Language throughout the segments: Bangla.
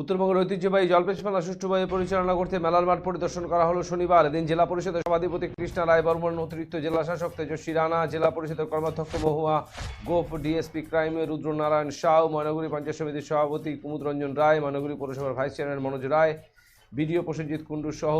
উত্তরবঙ্গের ঐতিহ্যবাহী জলপেশ মেলা সুষ্ঠুভাবে পরিচালনা করতে মেলার মাঠ পরিদর্শন করা হলো শনিবার। এদিন জেলা পরিষদের সভাধিপতি কৃষ্ণা রায় বর্মন অতিরিক্ত জেলা শাসক তেজস্বী রানা, জেলা পরিষদের কর্মাধ্যক্ষ মহুয়া, গোপ ডিএসপি ক্রাইমে রুদ্রনারায়ণ শাহ ময়নাগুড়ি পঞ্চায়েত সমিতির সভাপতি কুমুদরঞ্জন রায়, ময়নাগুড়ি পৌরসভার vice chairman Manoj Roy, BDO Prasenjit Kundu সহ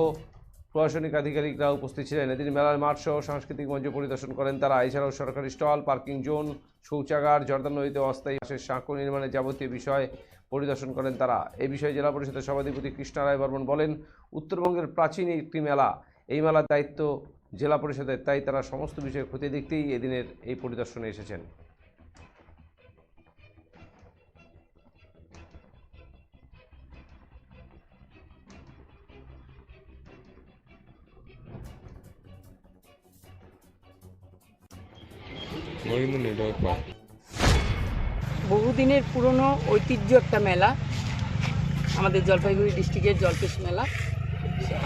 প্রশাসনিক আধিকারিকরা উপস্থিত ছিলেন। এদিন মেলার মাঠ সহ সাংস্কৃতিক মঞ্চ পরিদর্শন করেন। তারা এছাড়াও সরকারি স্টল, পার্কিং জোন, শৌচাগার জর্দান নদীতে অস্থায়ী বাসের সাঁকো নির্মাণের যাবতীয় বিষয় পরিদর্শন করেন তারা। এই বিষয়ে জেলা পরিষদের সভাধিপতি কৃষ্ণা রায় বর্মন বলেন, উত্তরবঙ্গের প্রাচীন একটি মেলা, এই মেলার দায়িত্ব জেলা পরিষদের, তাই তারা সমস্ত বিষয়ে ক্ষতি দেখতেই এদিনের এই পরিদর্শনে এসেছেন। বহুদিনের পুরনো ঐতিহ্য একটা মেলা, আমাদের জলপাইগুড়ি ডিস্ট্রিক্টের জলপেশ মেলা।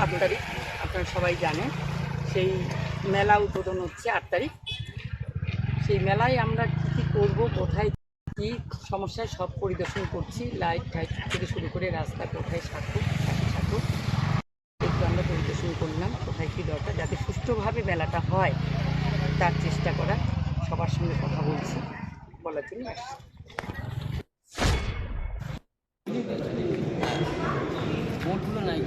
আট তারিখ, আপনারা সবাই জানেন, সেই মেলা উদ্বোধন হচ্ছে আট তারিখ। সেই মেলায় আমরা কী কী করব, কোথায় কী সমস্যায় সব পরিদর্শন করছি। লাইট টাইট থেকে শুরু করে রাস্তা কোথায় সাঁকো সাঁকো একটু আমরা পরিদর্শন করলাম, কোথায় কী দরকার, যাতে সুষ্ঠুভাবে মেলাটা হয়, তার চেষ্টা করা সবার সঙ্গে কথা বলছি। বলার জন্য আসছি। নাই